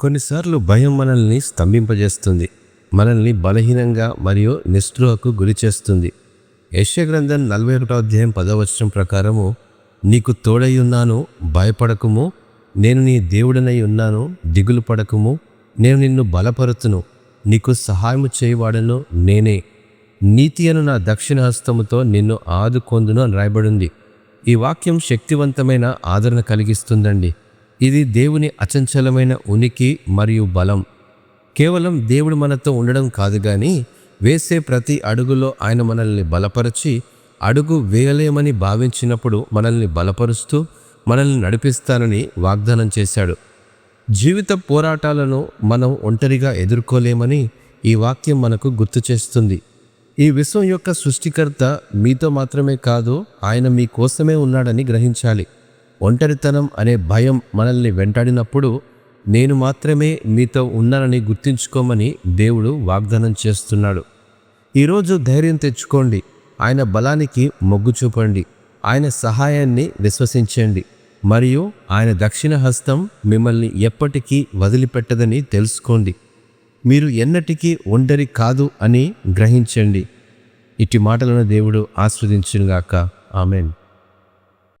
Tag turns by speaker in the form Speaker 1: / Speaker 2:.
Speaker 1: కొన్నిసార్లు భయం మనల్ని స్తంభింపజేస్తుంది మనల్ని బలహీనంగా మరియు నిస్పృహకు గురి చేస్తుంది. యశ్యగ్రంథం నలభై ఒకటో అధ్యాయం పదవచనం ప్రకారము నీకు తోడై ఉన్నాను భయపడకుము నేను నీ దేవుడనై ఉన్నాను దిగులు పడకుము నేను నిన్ను బలపరుతును నీకు సహాయము చేయవాడను నేనే. నీతి అను నా దక్షిణ హస్తముతో నిన్ను ఆదుకొందును అని రాయబడింది. ఈ వాక్యం శక్తివంతమైన ఆదరణ కలిగిస్తుందండి. ఇది దేవుని అచంచలమైన ఉనికి మరియు బలం. కేవలం దేవుడు మనతో ఉండడం కాదు కానీ వేసే ప్రతి అడుగులో ఆయన మనల్ని బలపరచి అడుగు వేయలేమని భావించినప్పుడు మనల్ని బలపరుస్తూ మనల్ని నడిపిస్తానని వాగ్దానం చేశాడు. జీవిత పోరాటాలను మనం ఒంటరిగా ఎదుర్కోలేమని ఈ వాక్యం మనకు గుర్తు చేస్తుంది. ఈ విశ్వం యొక్క సృష్టికర్త మీతో మాత్రమే కాదు ఆయన మీ కోసమే ఉన్నాడని గ్రహించాలి. ఒంటరితనం అనే భయం మనల్ని వెంటాడినప్పుడు నేను మాత్రమే మీతో ఉన్నానని గుర్తుంచుకోమని దేవుడు వాగ్దానం చేస్తున్నాడు. ఈరోజు ధైర్యం తెచ్చుకోండి. ఆయన బలానికి మొగ్గు చూపండి. ఆయన సహాయాన్ని విశ్వసించండి. మరియు ఆయన దక్షిణ హస్తం మిమ్మల్ని ఎప్పటికీ వదిలిపెట్టదని తెలుసుకోండి. మీరు ఎన్నటికీ ఒంటరి కాదు అని గ్రహించండి. ఇట్టి మాటలను దేవుడు ఆస్వాదించుగాక ఆమెన్.